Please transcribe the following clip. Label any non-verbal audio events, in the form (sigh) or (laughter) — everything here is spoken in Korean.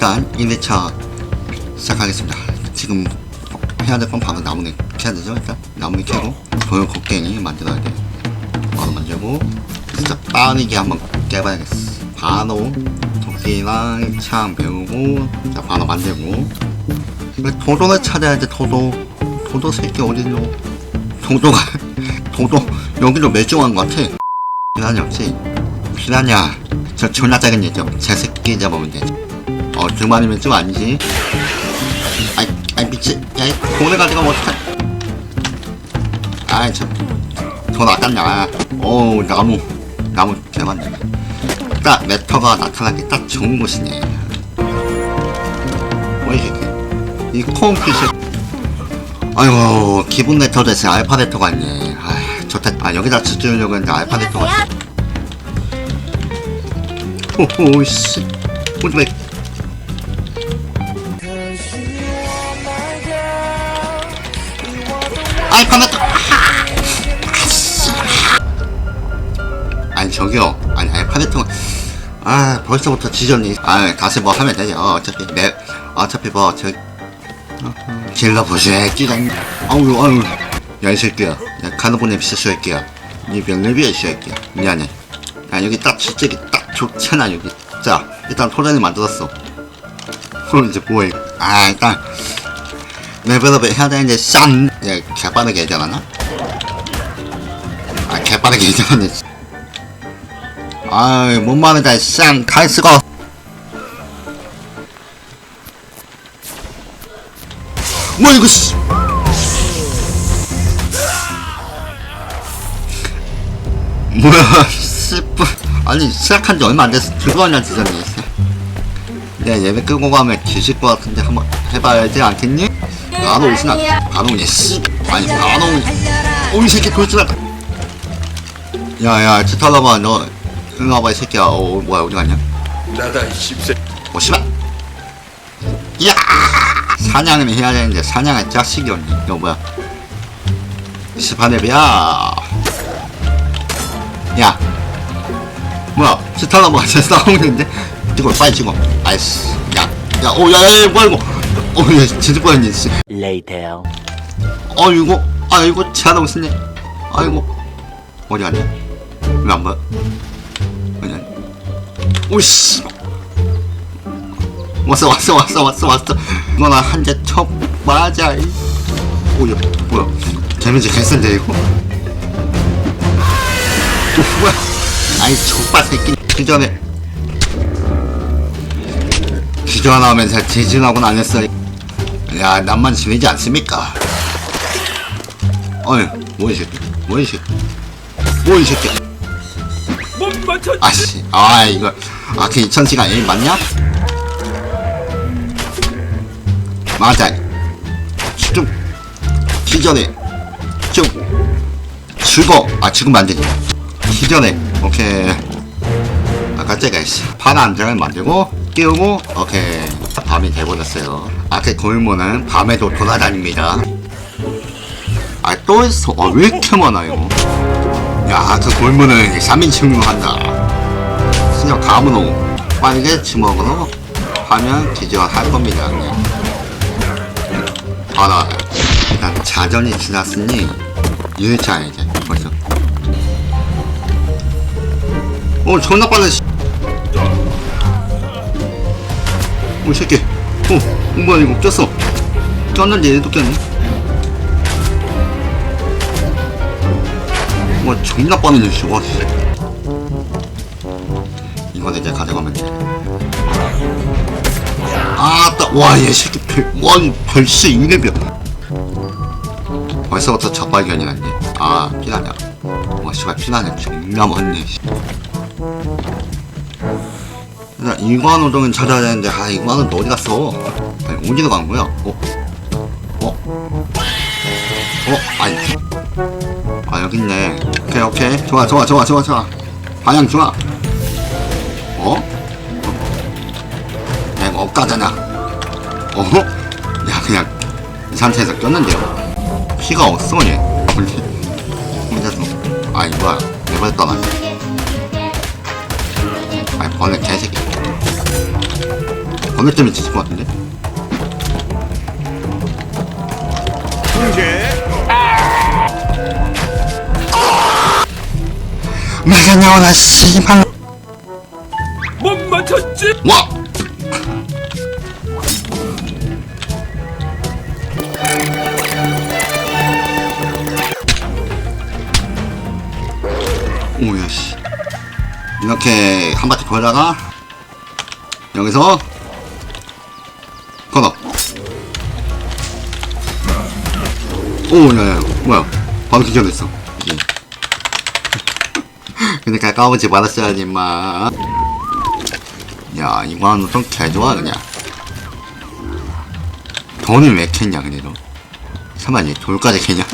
자 일단 1회차 시작하겠습니다. 지금 해야 될 건 바로 나무를 캐야 되죠? 일단 나무를 캐고 도형 곡괭이 만들어야 돼. 바로 만들고 진짜 빠르게 한번 깨봐야겠어. 바로 도끼랑 창 배우고 자 바로 만들고. 이거 도도를 찾아야 돼 도도. 도도 새끼 어딨노? 도도가 (laughs) 도도 여기로 멸종한 것 같아. 피라냐 없지? 피라냐 저 존나 작은 얘죠 제 새끼 잡으면 되지 어, 두 마리면 좀 아니지. 아이, 아이, 미친. 야, 이 돈을 가져가면 어떡하 아이, 저, 돈 아깝냐. 어우, 나무, 나무 개만네. 딱, 메터가 나타나기 딱 좋은 곳이네. 뭐, 이게, 이 콩피시. 아이고, 기본 레터 대신 알파 레터가 있네. 아 좋다. 아, 여기다 집중하려고 했는데 알파 레터가 있어. 호호, 씨. 오지 메터 아니 저기요. 아니 알파 메터 아 벌써부터 지졌니 아 다시 뭐 하면 되죠 어, 어차피 내 어차피 뭐저 길러 보세 끼장 아우 아우 야이 새끼야. 야 카드보네 비슷새끼야 이 병렬비야 이 새끼야 미안해. 아 여기 딱 실적이 딱 좋잖아 여기. 자 일단 토전이 만들었어. 그럼 이제 뭐해? 아 일단 레벨업 해야 되는데 싼 예, 개빠르게 해야 되나? 아 개빠르게 (laughs) 해야 되네. 아이 뭔 말이다 쌍. 갈수가 뭐 이거 씨. 뭐야 (laughs) 씨뿌. 아니 시작한 지 얼마 안 돼서 들어가냐 지졌니 야 얘네 끌고 가면 뒤질 것 같은데 한번 해봐야지 않겠니? 바로 오시나 바로 오냐 씨 아니 바로 오냐 오이 새끼 돌진한다. 야야 지탈라봐 너 일로 와봐 이 새끼야. 어 뭐야 어디 갔냐? 나다 이 씹새. 오 씨발. 야! 사냥을 해야 되는데 사냥은 자식이 없니 이거 뭐야? 시파네비야. 야. 뭐야? 지탈라봐 쟤 싸우는데? 이걸 빨리 찍어. 아이씨. 야야 오야야 뭐야 이거 어 야 진짜 뻔했네 씨 Later. 아이고 아이고 잘하고 있네. 아이고 어디 갔냐? 왜안 봐? 어디 갔냐? 오씨. 왔어 왔어 왔어 왔어 왔어. 너나 한 대 쳐 맞아 이. 오야 뭐야? 데미지 개센데 이거? 또 뭐야? 아이 족바 새끼. 그 전에 기전하면서 지진하고는 안 했어. 야 남만 지내지 않습니까? 어이 뭐이 새끼 뭐이 새끼. 뭐이 새끼 아씨 아 이거 아그 2000시간 에임 맞냐? 맞아. 좀 기전에 좀 죽어. 아 지금 안 되지. 기전에 오케이. 아까 제가 씨 파란 안장을 만들고 끼우고 오케이 밤이 돼버렸어요 아그 골무는 밤에도 돌아다닙니다 아또 있어 아 왜 이렇게 많아요 야, 그 골문을 3인칭으로 한다. 신경 가문호 빠르게 주먹으로 하면 기절할 겁니다. 그냥. 봐라. 일단 자전이 지났으니 1차 이제 벌써. 어, 존나 빠르네. 오, 이 새끼. 어, 어, 뭐야, 이거 꼈어. 꼈는데 얘도 꼈네. 와 존나 빠르네 씨. 와 씨. 이건 이제 가져가면 돼 아 따 와 얘 새끼 별, 와이 벌써 2레벨 벌써부터 첫 발견이란데 아 피나냐 와 씨발 피나냐 존나 많네 씨. 일단 이관 우 동은 찾아야 되는데 아 이관은 어디 갔어? 아니 어디로 간 거야. 어? 어? 어? 아니. 아 여기 있네. 오케이 오케이. 좋아 좋아 좋아 좋아 좋아. 방향 좋아. 어? 야 이거 억가잖아. 어허? 야 그냥 이 상태에서 꼈는데요. 피가 없어 얘. (laughs) 원래 혼자서 아 이거야. 내버려 떠나 아이 번에 개새끼 번개 때문에 지칠 것 같은데? 내가 나오나 씨발 못 맞췄지? 와! 오야 씨 이렇게 한 바퀴 돌다가 여기서 오 야 야 뭐야. 바로 기절했어. 이제 그러니까 까부지 말았어야지 임마. 야 이거는 좀 개좋아 그냥. 돈을 왜 캤냐 설마 얘 돌까지 캐냐